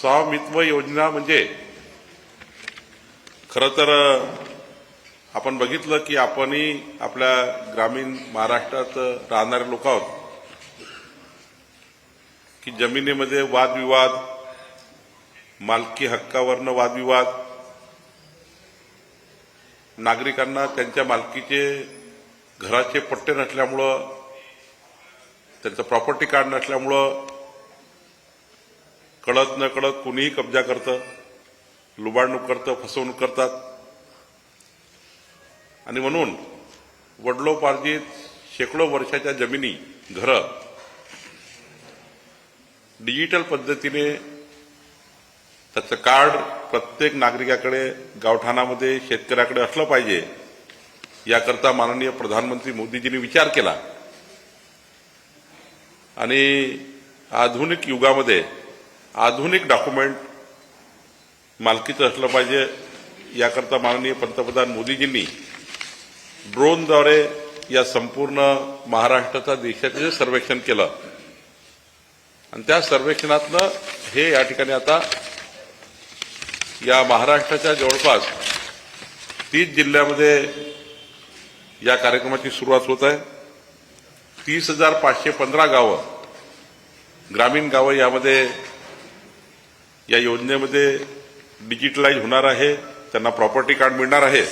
स्वामित्व योजना म्हणजे खरं तर आपण बघितलं की आपणही आपल्या ग्रामीण महाराष्ट्रात राहणारे लोक आहोत. की जमिनीमध्ये वादविवाद मालकी हक्कावरनं वादविवाद नागरिकांना त्यांच्या मालकीचे घराचे पट्टे नसल्यामुळं त्यांचं प्रॉपर्टी कार्ड नसल्यामुळं कळत न कळत कुणीही कब्जा करतं लुबाडणूक करतं फसवणूक करतात. आणि म्हणून वडलोपार्जित शेकडो वर्षाच्या जमिनी घरं डिजिटल पद्धतीने त्याचं कार्ड प्रत्येक नागरिकाकडे गावठाणामध्ये शेतकऱ्याकडे असलं पाहिजे याकरता माननीय प्रधानमंत्री मोदीजींनी विचार केला. आणि आधुनिक युगामध्ये आधुनिक डॉक्युमेंट मालकीचं असलं पाहिजे. याकरता माननीय पंतप्रधान मोदीजींनी ड्रोनद्वारे या संपूर्ण महाराष्ट्राचा देशाचे सर्वेक्षण केलं. आणि त्या सर्वेक्षणातनं हे या ठिकाणी आता या महाराष्ट्राच्या जवळपास तीस जिल्ह्यामध्ये या कार्यक्रमाची सुरुवात होत आहे. तीस हजार पाचशे पंधरा गावं ग्रामीण गावं यामध्ये या योजनेमध्ये डिजिटलाइज होणार आहे त्यांना प्रॉपर्टी कार्ड मिळणार आहे.